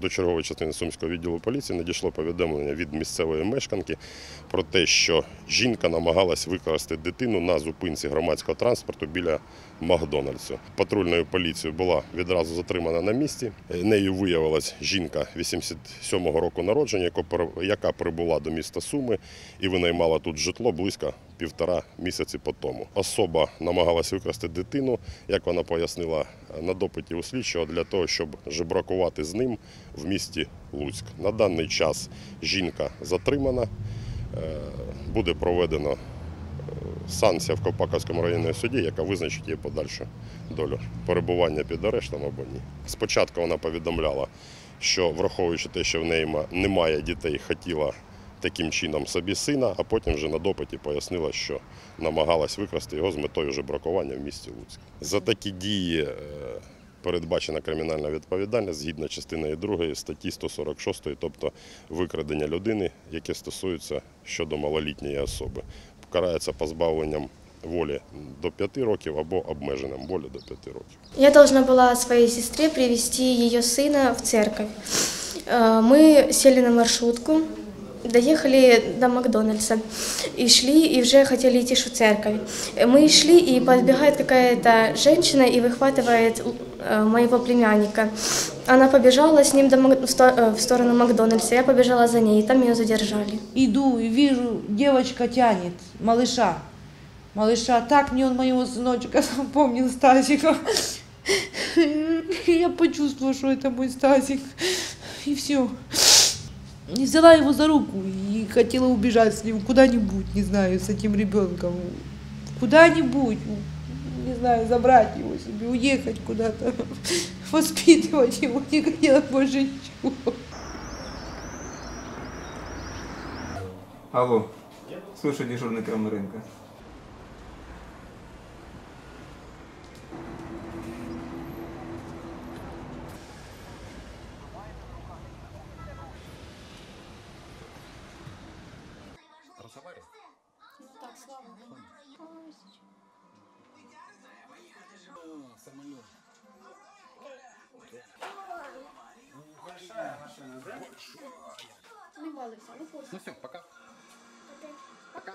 До чергової частини Сумського відділу поліції надійшло повідомлення від місцевої мешканки про те, що жінка намагалась викрасти дитину на зупинці громадського транспорту біля Макдональдсу. Патрульною поліцією була відразу затримана на місці. Нею виявилась жінка 87-го року народження, яка прибула до міста Суми і винаймала тут житло близько півтора місяці по тому. Особа намагалась викрасти дитину, як вона пояснила на допиті у слідчого, для того, щоб жебракувати з ним в місті Луцьк. На даний час жінка затримана, Е, буде проведено е, санкція в Ковпаковському районному суді, яка визначить її подальшу долю перебування під арештом або ні. Спочатку вона повідомляла, що враховуючи те, що в неї немає дітей, хотіла таким чином собі сина, а потім вже на допиті пояснила, що намагалась викрасти його з метою жебракування в місті Луцьк. За такі дії е, передбачена кримінальна відповідальність згідно частиною 2 статті 146, тобто викрадення людини, яке стосується щодо малолітньої особи. Карається позбавленням волі до 5 років або обмеженням волі до 5 років. Я должна была своей сестре привести ее сына в церковь. Э, Мы сели на маршрутку, доехали до Макдональдса и шли, и уже хотели идти в церковь. Э, Мы шли, и подбегает какая-то женщина и выхватывает э, моего племянника. Она побежала с ним до Мак- в сто- э, в сторону Макдональдса, я побежала за ней, и там ее задержали. Иду и вижу, девочка тянет малыша. Малыша, так мне он моего сыночка напомнил Стасика. Я почувствовала, что это мой Стасик. И все. И взяла его за руку и хотела убежать с ним куда-нибудь, не знаю, с этим ребенком. Куда-нибудь, не знаю, забрать его себе, уехать куда-то, воспитывать его, не хотела больше ничего. Алло, слушай, дежурный Крамаренко. Пособарил? Ну так, слава богу. Самолет. Большая машина, да? Большая. Ну, ну все, пока. Пока.